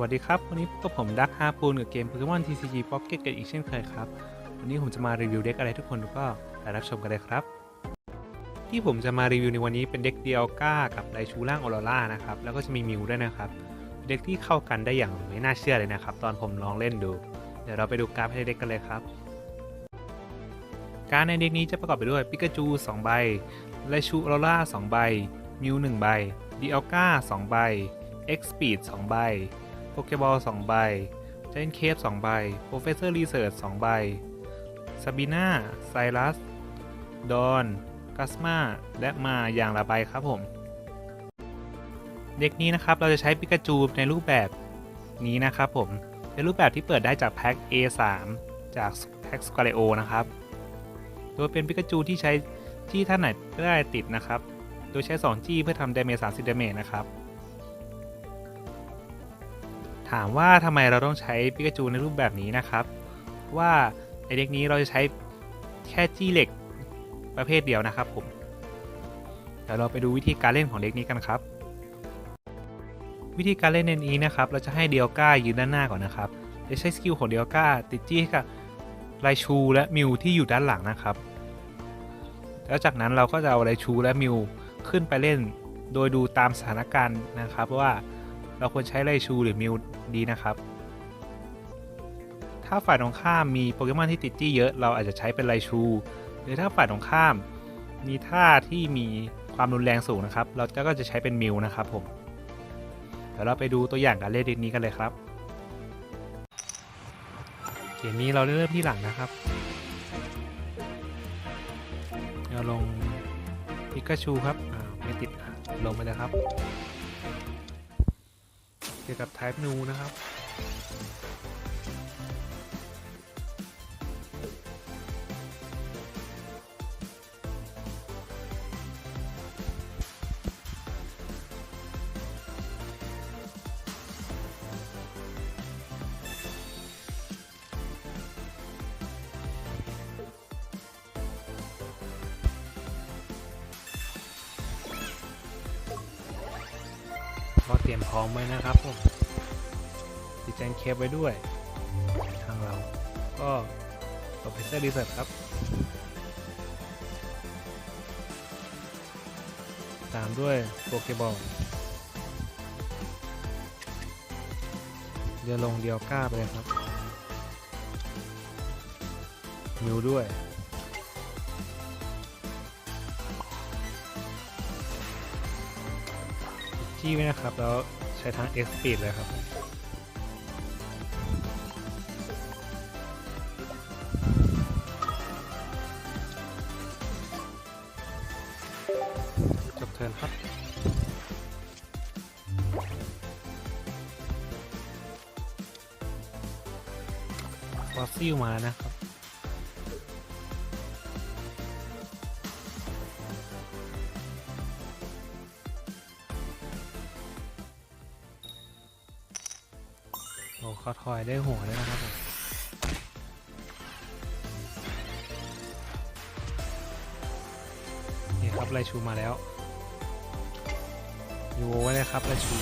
วัสดีครับ วันนี้ก็ผมดักฮาปูนกับเกม Pokemon TCG Pocket กันอีกเช่นเคยครับ วันนี้ผมจะมารีวิวเด็กอะไรทุกคนก็ไปรับชมกันเลยครับ ที่ผมจะมารีวิวในวันนี้เป็นเด็กเดียวก้ากับไดชูร่างออโรร่านะครับ แล้วก็จะมีมิวด้วยนะครับ เด็กที่เข้ากันได้อย่างไม่น่าเชื่อเลยนะครับ ตอนผมลองเล่นดู เดี๋ยวเราไปดูการ์ดให้เด็กกันเลยครับ การดในเด็กนี้จะประกอบไปด้วยปิกาจู2ใบไลชูออโรร่า2ใบมิว1ใบดิอัลกา2ใบ X Speed 2ใบ โปเกบอล2ใบ Giant Cave 2ใบ Professor Research 2ใบ Sabina Cyrus ดอนกัสมาและมาอย่างละใบครับผม เด็กนี้นะครับเราจะใช้ปิกาจูในรูปแบบนี้นะครับผมเป็นรูปแบบที่เปิดได้จากแพ็ค A3 จากแพ็คสก a เลโอนะครับ โดยเป็นปิกาจูที่ใช้จี้ท่านไหนก็ได้ติดนะครับ โดยใช้ 2 จี้เพื่อทำดาเมจ30ดาเมจนะครับ ถามว่าทำไมเราต้องใช้ปิกาจูในรูปแบบนี้นะครับ ว่าในเด็กนี้เราจะใช้แค่จี้เหล็กประเภทเดียวนะครับผมเดี๋ยวเราไปดูวิธีการเล่นของเด็กนี้กันครับ วิธีการเล่นในนี้นะครับ เราจะให้เดียวก้ายืนด้านหน้าก่อนนะครับจะใช้สกิลของเดียวก้าติดจี้กับไรชูและมิวที่อยู่ด้านหลังนะครับ แล้วจากนั้นเราก็จะเอาไรชูและมิวขึ้นไปเล่น โดยดูตามสถานการณ์นะครับว่า เราควรใช้ไรชูหรือมิวดีนะครับ ถ้าฝ่ายตรงข้ามมีโปเกมอนที่ติดจี้เยอะ เราอาจจะใช้เป็นไรชู หรือถ้าฝ่ายตรงข้ามมีท่าที่มีความรุนแรงสูงนะครับ เราก็จะใช้เป็นมิวนะครับผม เดี๋ยวเราไปดูตัวอย่างการเล่นเด็กนี้กันเลยครับ เกมนี้เราเริ่มที่หลังนะครับเราลงพิกาชูครับอ่าไม่ติดลงไปเลยครับ เกี่ยวกับ Type New นะครับ ก็เตรียมพร้อมไว้นะครับผมติดแจงเคปไว้ด้วย ทางเราก็โปรเฟสเซอร์รีเสิร์ชครับ ตามด้วยโปเกบอลเรือลงเดียวก้าไปเลยครับมิวด้วย จี้ไว้นะครับ แล้วใช้ทาง X Speed เลยครับจบเทิร์นครับฟอสซิลมานะครับ อ้เขาถอยได้หัวเลยนะครับผมนี่ครับไรชูมาแล้วอยู่ไว้เลยครับไรชู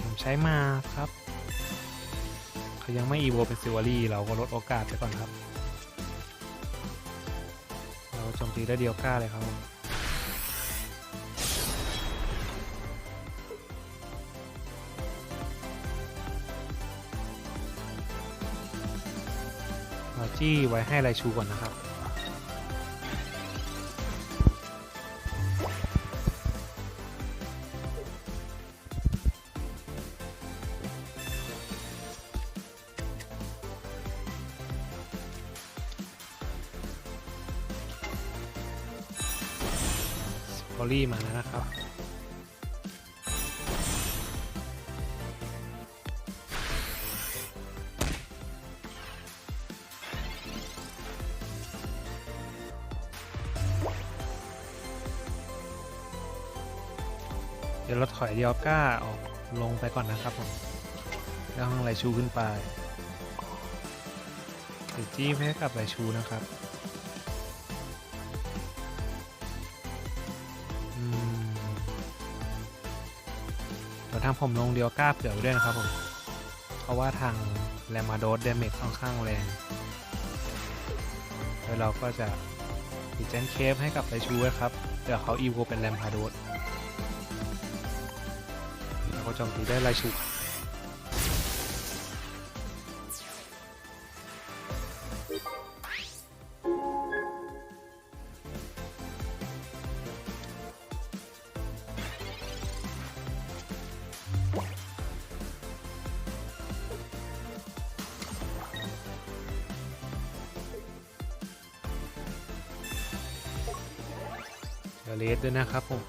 ผมใช้มาครับ เขายังไม่อีโวเป็นซิวารี่เราก็ลดโอกาสไปก่อนครับ โจมตีได้เดียวก้าเลยครับผมเราจี้ไว้ให้ไรชูก่อนนะครับ สปอรี่มาแล้วนะครับ เดี๋ยวเราถอยเดียวก้าออกลงไปก่อนนะครับผมแล้วห้องไรชูขึ้นไปเดี๋ยวจี้ให้กลับไรชูนะครับ ทางผมลงเดียวกล้าเผื่อไว้ด้วยนะครับผม เพราะว่าทางแรมาโดสเดเมจค่อนข้างแรง แล้วเราก็จะดิเจนเคฟให้กับไลชูครับ เดี๋ยวเขาอีโวเป็นแรมพาโดสแล้วก็โจมตีได้ไลชู เลสด้วยนะครับผม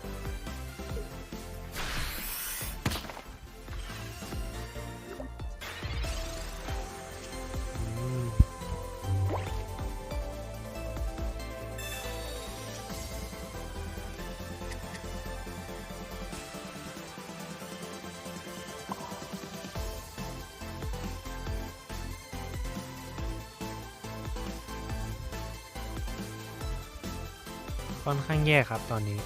ค่อนข้างแย่ครับตอนนี้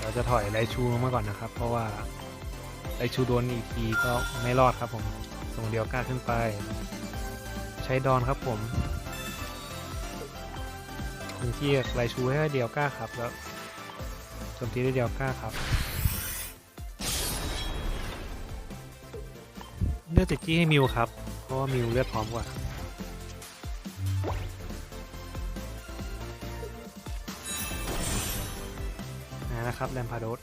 เราจะถอยไลชูมาก่อนนะครับ เพราะว่าไลชูโดนอีกทีก็ไม่รอดครับผมส่งเดียวก้าขึ้นไป ใช้ดอนครับผมหนึ่งที่ไลชูให้เดียวก้าครับแล้วโจมตีด้วยเดียวก้าครับเลือกติดจี้ให้มิวครับ เพราะว่ามิวเลือดพร้อมกว่า นะครับแรมพาโดส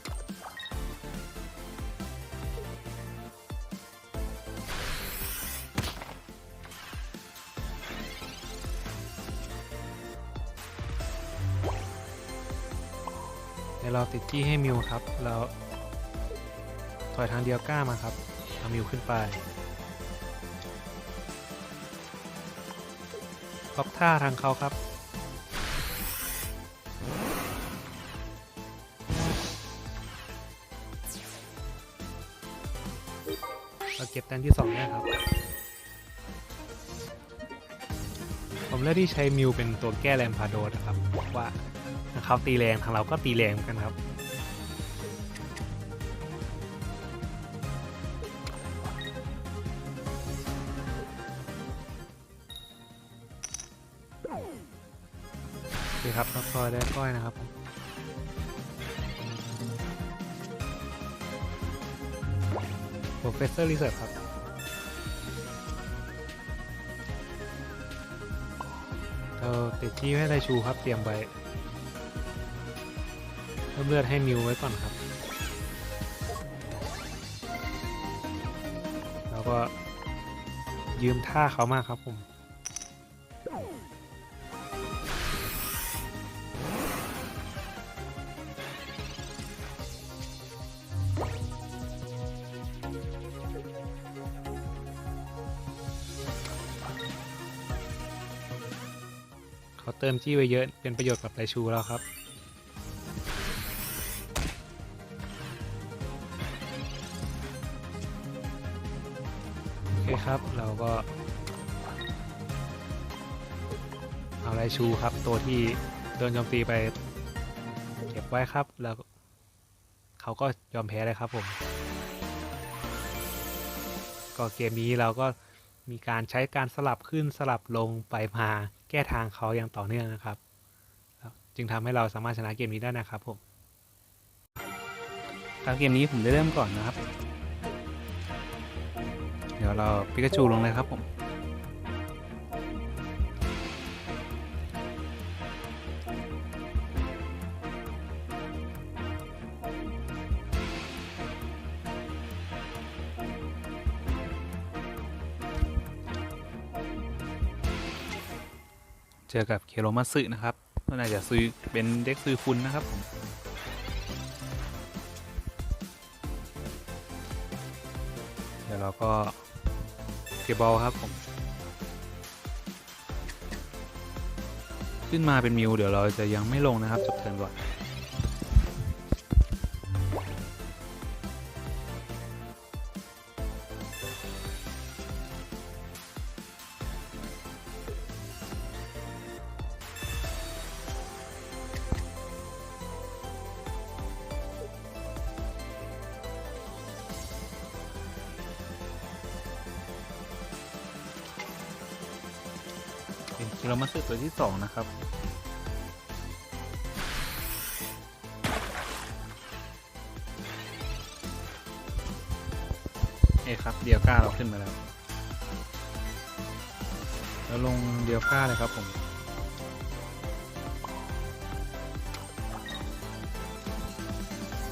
เดี๋ยวเราติดจี้ให้มิวครับแล้วถอยทางเดียวก้ามาครับเอามิวขึ้นไปล็อกท่าทางเขาครับ แต้มที่สองเนี่ยครับ ผมเลือกที่ใช้มิวเป็นตัวแก้แรมพาโดนะครับบอกว่าเขาตีแรงทางเราก็ตีแรงเหมือนกันครับโอเคครับแล้วก็ได้ก้อยนะครับ Professor Research ครับ เราติดที่ให้ไดชูครับ เตรียมไว้เพิ่มเลือดให้มิวไว้ก่อนครับ แล้วก็ยืมท่าเขามากครับผม เขาเติมจี้ไว้เยอะเป็นประโยชน์กับไลชูแล้วครับโอเคครับเราก็ เอาไลชูครับ ตัวที่โดนโจมตีไปเก็บไว้ครับแล้วเขาก็ยอมแพ้เลยครับผม ก็เกมนี้เราก็มีการใช้การสลับขึ้นสลับลงไปมา แก้ทางเขาอย่างต่อเนื่องนะครับ จึงทำให้เราสามารถชนะเกมนี้ได้นะครับผมครับเกมนี้ผมได้เริ่มก่อนนะครับ เดี๋ยวเราปิกาจูลงเลยครับผม จอกับเคโรมาซึนะครับก็น่าจะซื้อเป็นเด็กซื้อฟุนนะครับผมเดี๋ยวเราก็เก็บบอลครับผม ขึ้นมาเป็นมิวเดี๋ยวเราจะยังไม่ลงนะครับจบเทิร์นก่อน เป็นคิโรมัสึตัวที่สองนะครับ เอยครับ เดียวก้าเราขึ้นมาแล้วแล้วลงเดียวก้าเลยครับผม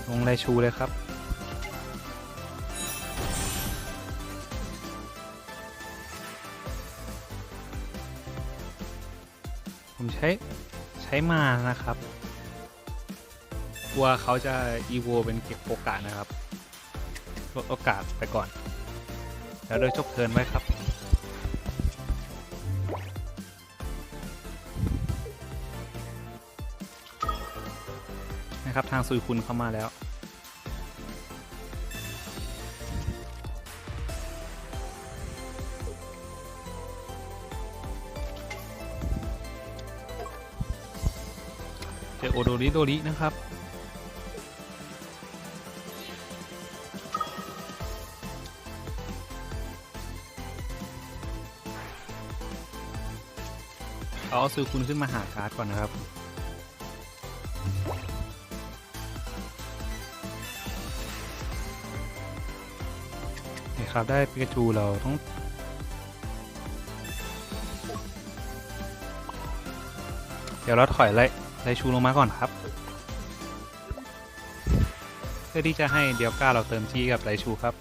ลงไรชูเลยครับ ช้ใช้มานะครับกลัวเขาจะอีโวเป็นเก็บโอกาสนะครับลดโอกาสไปก่อน แล้วโดยชกเทินไว้ครับ นะครับทางซุยคุณเข้ามาแล้ว โอโดริโดรินะครับ เอาซื้อคุณขึ้นมาหาการ์ดก่อนนะครับโอเคครับได้ปิกาจูเราต้องเดี๋ยวเราถอยไล่ ไล่ชูลงมาก่อนครับ เพื่อที่จะให้เดียวก้าเราเติมจี้กับไลชูครับ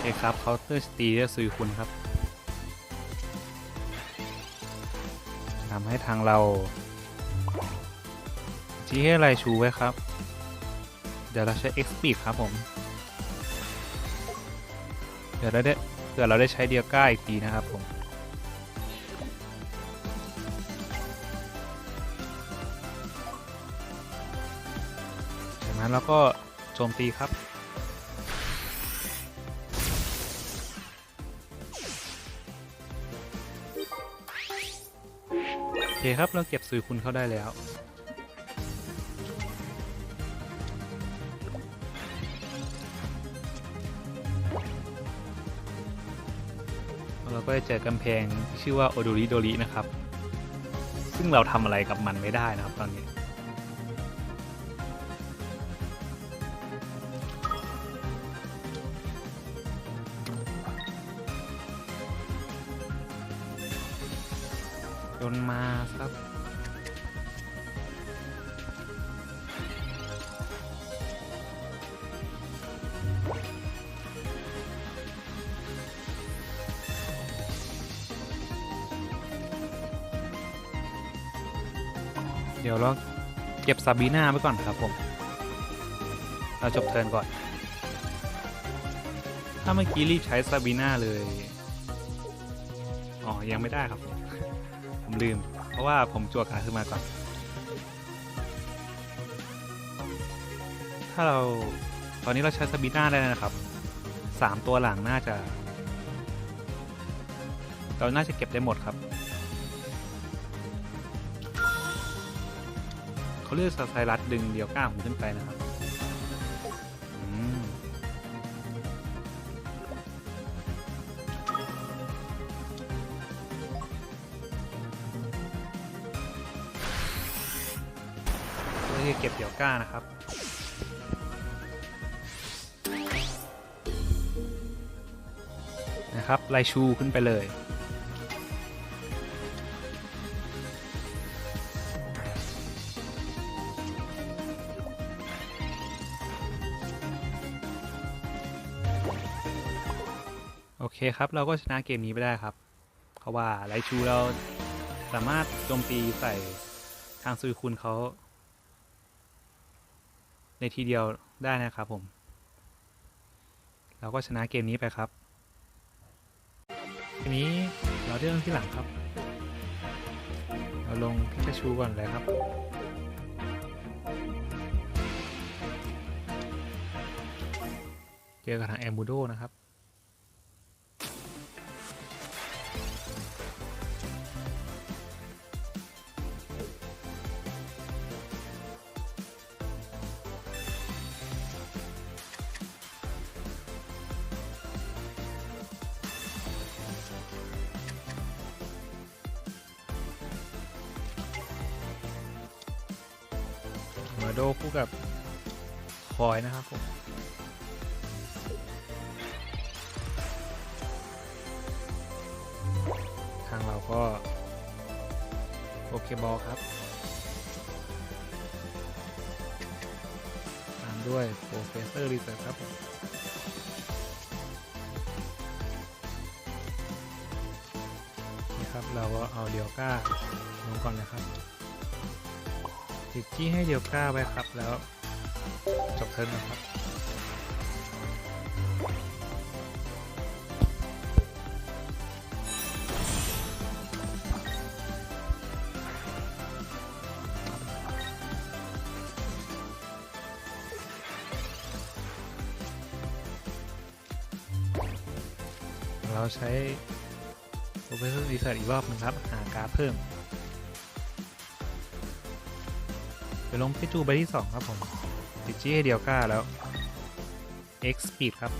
เคครับเคาน์เตอร์สตีจะซื้อคุณครับทำให้ทางเราชี้ให้ไรชูไว้ครับ เดี๋ยวเราใช้ X Speed ครับผม เดี๋ยวเราได้เผื่อเราได้ใช้เดียก้าอีกทีนะครับผมจากนั้นเราก็โจมตีครับ เคครับ เราเก็บสื่อคุณเข้าได้แล้ว เราก็จะเจอกำแพงชื่อว่าโอโดริโดรินะครับ ซึ่งเราทำอะไรกับมันไม่ได้นะครับตอนนี้ มาครับเดี๋ยวเราเก็บซาบีนาไว้ก่อนครับผม เราจบเทิร์นก่อน ถ้าเมื่อกี้รีบใช้ซาบีนาเลย อ๋อ ยังไม่ได้ครับ ผมลืม เพราะว่าผมจั่วการดขึ้นมาก่อน ถ้าเราตอนนี้เราใช้ซาบีน่าได้นะครับสามตัวหลังน่าจะ เราน่าจะเก็บได้หมดครับเขาเลือกสไซรัสดึงเดียวก้าผมขึ้นไปนะครับ ก้านะครับ นะครับไลชูขึ้นไปเลย โอเคครับ เราก็ชนะเกมนี้ไปได้ครับ เพราะว่าไลชูเราสามารถโจมตีใส่ทางซุยคุณเขา ในทีเดียวได้นะครับผม เราก็ชนะเกมนี้ไปครับทีนี้เราเรื่องที่หลังครับ เราลงพิกาชูก่อนเลยครับเจอกับทางแอมบูโดนะครับ นี่ครับ เราก็เอาเดียวก้าลงก่อนนะครับติดจี้ให้เดียวก้าไว้ครับแล้วจบเทิร์นนะครับเราใช้ เสเซอร์รีเสิร์อีกรอบหนึงครับ หาการ์ดเพิ่มไปลงพิจูใบที่ 2 ครับผมติดจี้ให้เดียวก้าแล้ว X speed ครับ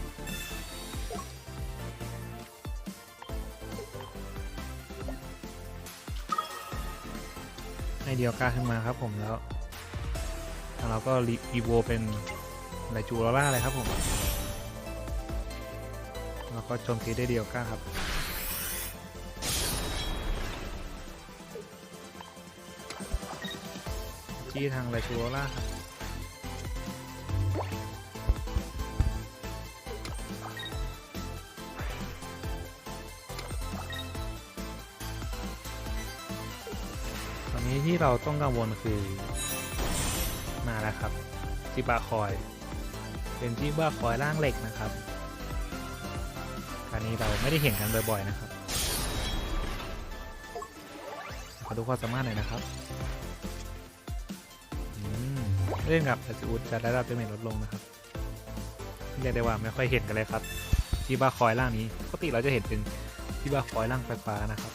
ให้เดียวก้าขึ้นมาครับผมแล้วทางเราก็รีโวเป็นไลจูลอร่าเลยครับผม แล้วก็โจมตีได้เดียวก้าครับ จี้ทางไลชูโรล่าครับตอนนี้ที่เราต้องกังวลคือมาแล้วครับจิบาคอย เป็นจิบาคอยร่างเหล็กนะครับการนี้เราไม่ได้เห็นกันบ่อยๆนะครับขอดูความสามารถหน่อยนะครับ เล่นกับอาจูดจะได้รับเดเมจลดลงนะครับเรียกได้ว่าไม่ค่อยเห็นกันเลยครับที่บ้าคอยล่างนี้ปกติเราจะเห็นเป็นที่บ้าคอยล่างไฟฟ้านะครับ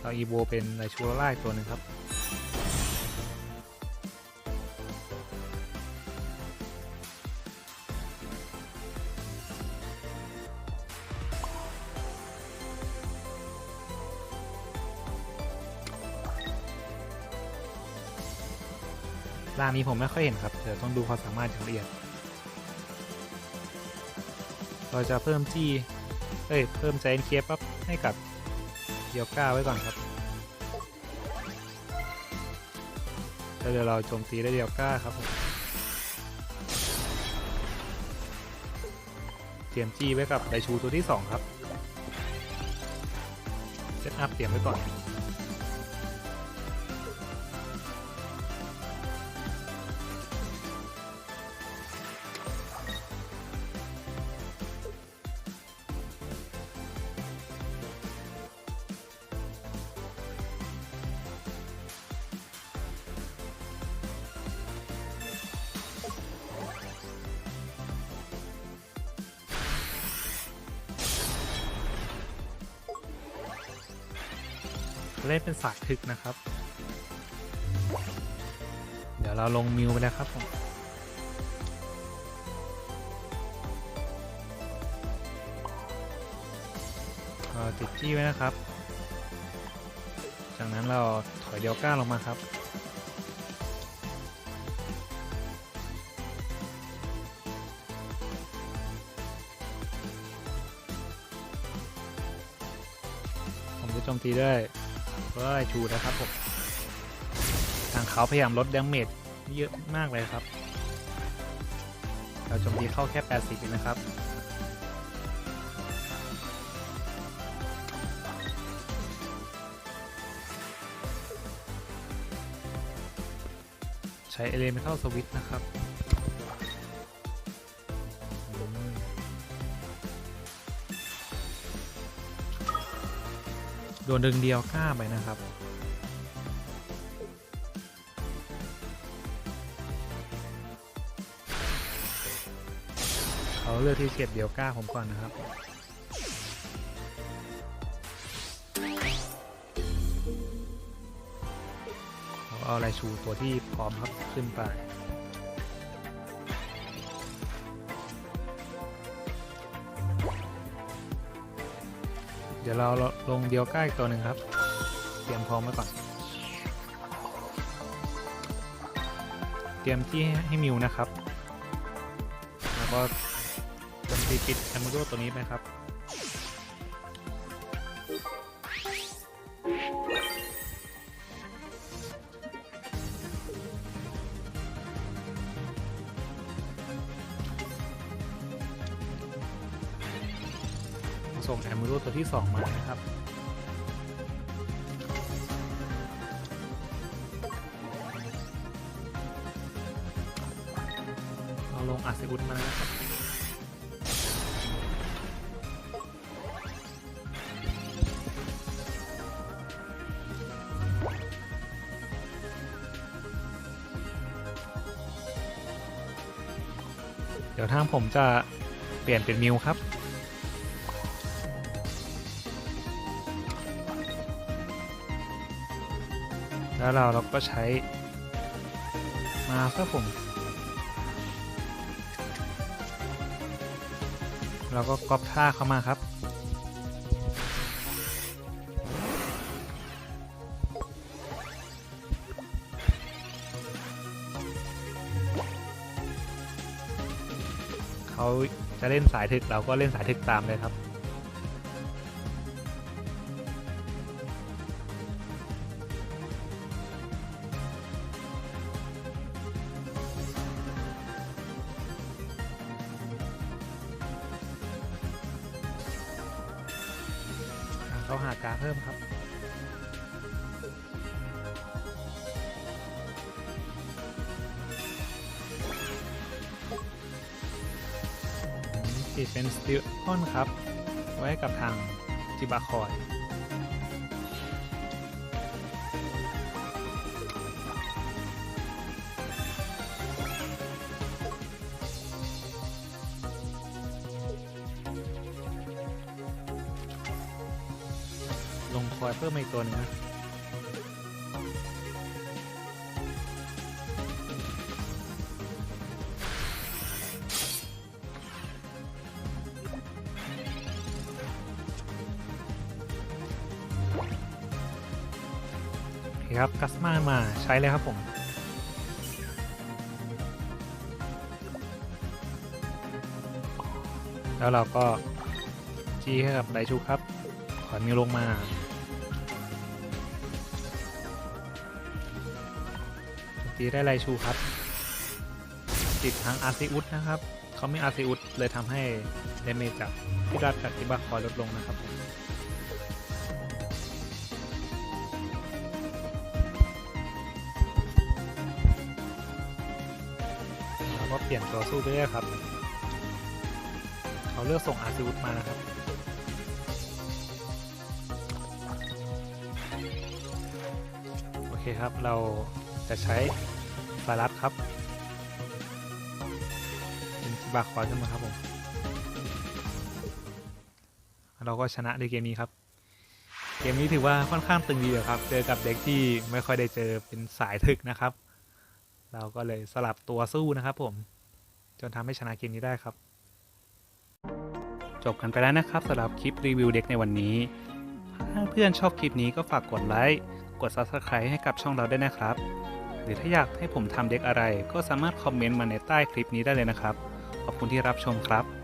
เราอีโบเป็นไรชูโรล่าตัวหนึ่งครับางนี้ผมไม่ค่อยเห็นครับ เดี๋ยวต้องดูความสามารถอย่างละเอียด เราจะเพิ่มจี้ เอ้ย เพิ่มใจเอ็นเคปั๊บให้กับเดียวก้าไว้ก่อนครับ แล้วเดี๋ยวเราโจมตีได้เดียวก้าครับผมเตรียมจี้ไว้กับไดชูตัวที่ 2 ครับเซตอัพเตรียมไว้ก่อน เล่นเป็นสากทึกนะครับ เดี๋ยวเราลงมิวไปแล้วครับผมติดจี้ไว้นะครับ จากนั้นเราถอยเดียวก้าลงมาครับผมจะโจมตีได้ เพราะอะไรชูนะครับผมทางเขาพยายามลดดาเมจเยอะมากเลยครับ เราจมตีเข้าแค่ 80เองนะครับใช้ Elemental Switch นะครับ ดนดึงเดียวก้าไปนะครับ เขาเลือกที่เฉียดเดียวก้าผมก่อนนะครับเราเอาอะไรชูตัวที่พร้อมครับขึ้นไป ดี๋ยวเราลงเดียวใกล้ตัวหนึ่งครับ เตรียมพร้อมไว้ก่อน เตรียมที่ให้มิวนะครับ แล้วก็โจมตีปิดแอมโดตัวนี้ไปครับ ดี๋ยวทางผมจะเปลี่ยนเป็นมิวครับ แล้วเราเราก็ใช้มาครับผมเราก็ก๊อปท่าเข้ามาครับ จะเล่นสายถึกเราก็เล่นสายถึกตามเลยครับ เขาหากาเพิ่มครับ เป็นสติลออนครับ ไว้กับทางจิบาคอยลงคอยเพิ่มอีกตัวหนึงนะ คครับกัสมามาใช้เลยครับผมแล้วเราก็จี้ให้กับไดชูครับถอนมิวลงมา ตีได้ไรชูครับ ติดทางอาซิอุสนะครับ เขาไม่อาซิอุสเลยทำให้เดเมจจากที่รัดกับที่บาคอยลดลงนะครับ ปลี่ยนตัวสู้ไปเรื่อยครับ เขาเลือกส่งอาซิอุสมานะครับ โอเคครับเราจะใช้สารัดครับเป็นบาคอยขึ้นมาครับผม เราก็ชนะในเกมนี้ครับ เกมนี้ถือว่าค่อนข้างตึงดีอยู่ครับ เจอกับเด็กที่ไม่ค่อยได้เจอเป็นสายถึกนะครับเราก็เลยสลับตัวสู้นะครับผม จนทำให้ชนะเกมนี้ได้ครับ จบกันไปแล้วนะครับสำหรับคลิปรีวิวเด็กในวันนี้ ถ้าเพื่อนชอบคลิปนี้ก็ฝากกดไลค์กด Subscribe ให้กับช่องเราได้นะครับ หรือถ้าอยากให้ผมทำเด็กอะไร ก็สามารถคอมเมนต์มาในใต้คลิปนี้ได้เลยนะครับ ขอบคุณที่รับชมครับ